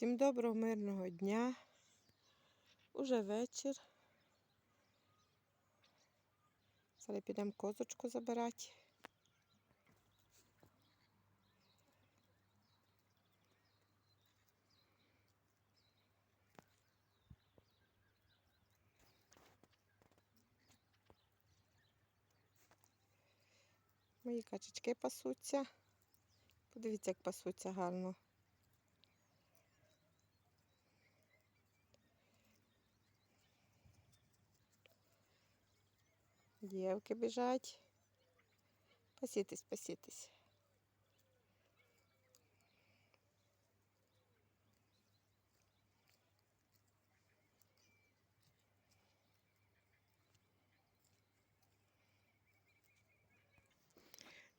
Всім доброго, мирного дня. Уже вечір. Зараз підемо козочку забирати. Мої качечки пасуться. Подивіться, як пасуться гарно. Дівки біжать. Пасітесь, пасітесь.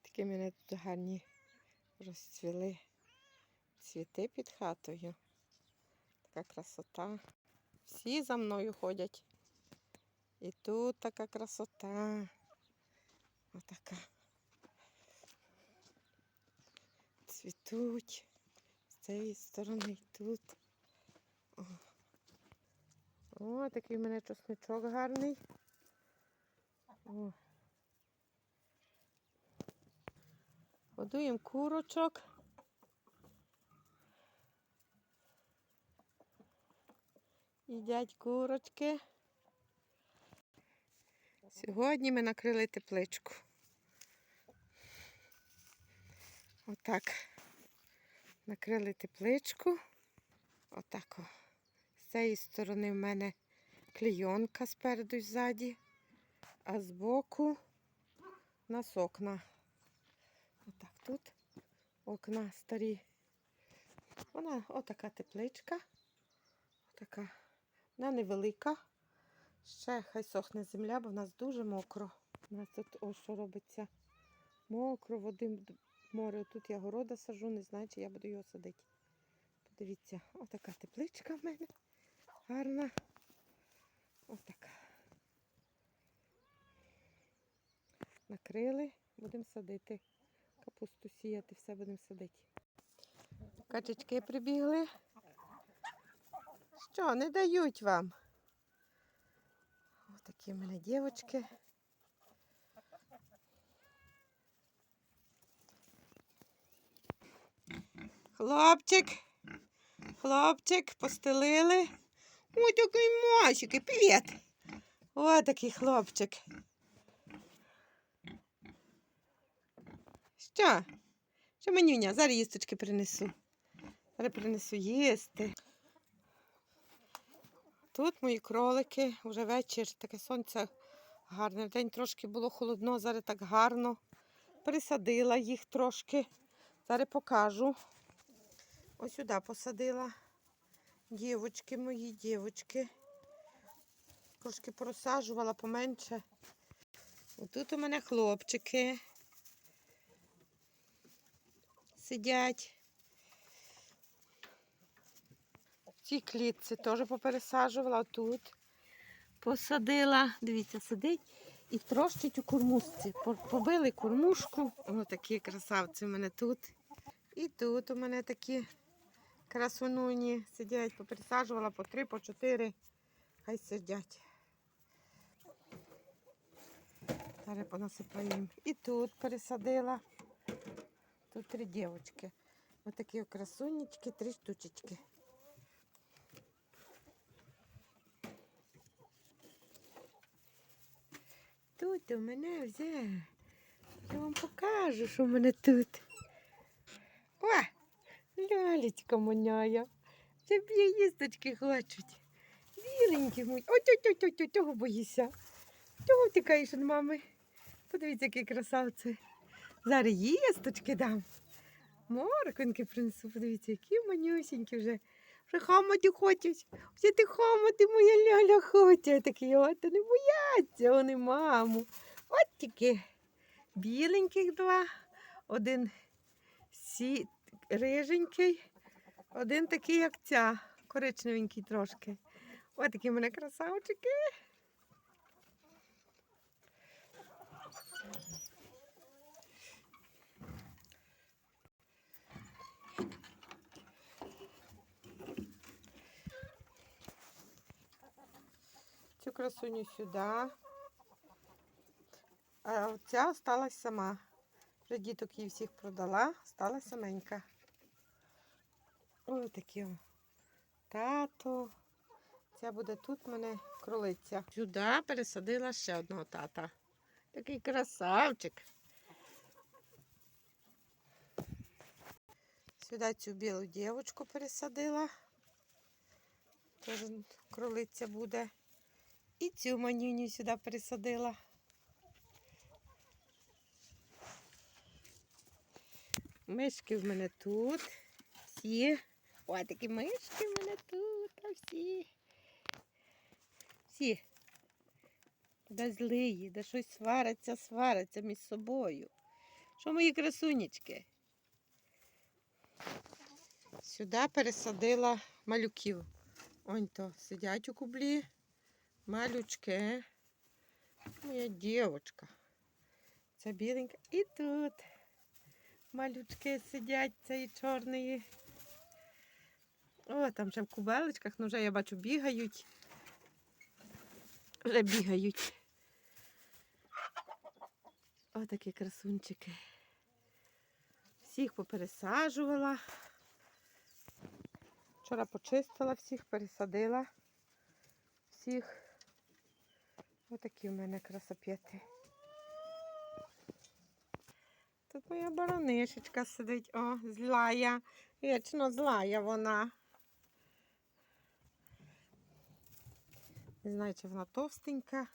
Такі мене тут гарні розцвіли цвіти під хатою. Така красота. Всі за мною ходять. І тут така красота. Отака. Цвітуть. З цієї сторони тут. О, О такий в мене чесничок гарний. О. Годуємо курочок. Їдять курочки. Сьогодні ми накрили тепличку. Отак. Накрили тепличку. Отак. З цієї сторони в мене клейонка спереду і ззаді, а збоку нас окна. Отак тут окна старі. Вона отака тепличка. Отака. Вона невелика. Ще хай сохне земля, бо в нас дуже мокро. У нас тут ось що робиться. Мокро, води море. Тут я города сажу, не знаю, чи я буду його садити. Подивіться, отака тепличка в мене. Гарна. Отака. Накрили, будемо садити. Капусту сіяти, все будемо садити. Качечки прибігли. Що, не дають вам? Такі в мене дівочки. Хлопчик, хлопчик, постелили. Ой, такий масики, привіт. Ось такий хлопчик. Що? Що манюня? Зараз їсточки принесу. Зараз принесу їсти. Тут мої кролики, вже вечір, таке сонце гарне. Вдень трошки було холодно, зараз так гарно. Присадила їх трошки. Зараз покажу. Ось сюди посадила. Дівочки мої, дівочки. Трошки просаджувала поменше. Отут у мене хлопчики. Сидять. В цій клітці теж попересаджувала тут. Посадила, дивіться, сидить і трощить у кормушці. Побили кормушку. Ось такі красавці в мене тут. І тут у мене такі красунуні сидять, попересаджувала по три, по чотири. Хай сидять. Зараз понасипаю їм. І тут пересадила. Тут три дівчатки. Ось такі красунечки, три штучечки. Тут у мене вже. Я вам покажу, що в мене тут. О! Лялечка моняя. Б'є їсточки хочуть. Біленькі мої. Ой, ой, ой, ой, цього боїшся. Чого втікаєш від мами? Подивіться, які красавці. Зараз їсточки дам. Морквинки принесу, подивіться, які манюсінькі вже. Вже хамати хочуть. Всі ти хамати, моя ляля хоче. Такі, от, не бояться вони маму. От тільки біленьких два, один сі... риженький, один такий, як ця, коричневенький трошки. Ось такі мене красавчики. Цю красуню сюди. А ця осталась сама. Вже діток її всіх продала, стала саменька. Ой, такі. о. Тато. Ця буде тут мене кролиця. Сюди пересадила ще одного тата. Такий красавчик. Сюди цю білу дівочку пересадила. Теж кролиця буде. І цю манюню сюди пересадила. Мишки в мене тут. Всі. Ой, такі мишки в мене тут. А всі. Всі. Де злиї, де щось свариться, свариться між собою. Що мої красунечки? Сюди пересадила малюків. Онь то сидять у кублі. Малючки. Моя дівчинка. Це біленька. І тут малючки сидять цієї чорної. О, там ще в кубелечках, ну вже я бачу, бігають. Вже бігають. О, такі красунчики. Всіх попересаджувала. Вчора почистила всіх, пересадила всіх. Отакі в мене красопети. Тут моя баронишечка сидить, о, злая. Вічно злая вона. Не знаю, чи вона товстенька.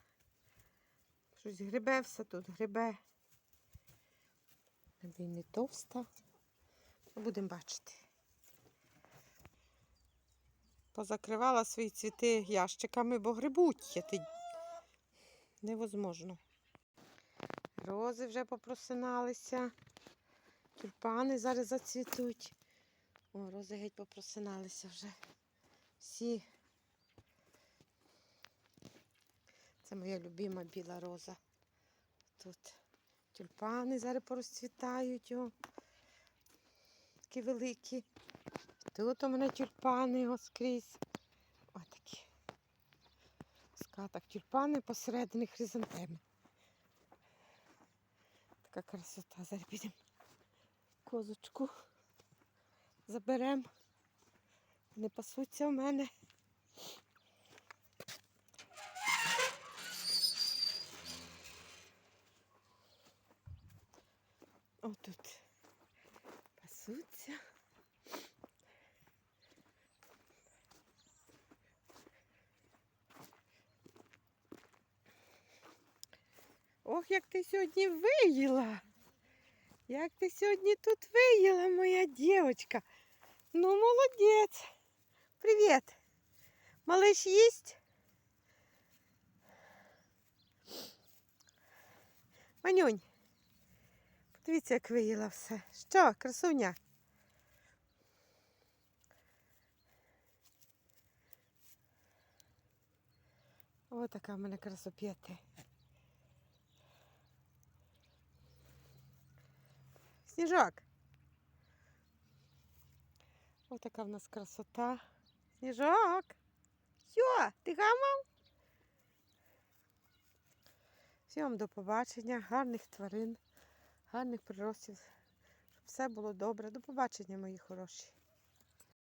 Щось грибе все тут грибе. Аби й не товста. Ну, Будемо бачити. Позакривала свої цвіти ящиками, бо грибуть. Невозможно. Рози вже попросиналися. Тюльпани зараз зацвітуть. О, рози геть попросиналися вже. Всі. Це моя любима біла роза. Тут тюльпани зараз порозцвітають. О. Такі великі. Тут у мене тюльпани о, скрізь. Отакі. В скатах тюльпани посередині хризантеми. Така красота. Зараз підемо козочку. Заберемо. Не пасуться в мене. Отут пасуться. Як ти сьогодні виїла. Як ти сьогодні тут виїла, моя дівчинка. Ну, молодець. Привіт. Малиш їсть? Манюнь. Подивіться, як виїла все. Що, красуня? О, така в мене красопєти. Сніжок. Ось така в нас красота. Сніжок. Що, ти гамав? Всім до побачення, гарних тварин, гарних приростів, щоб все було добре. До побачення, мої хороші.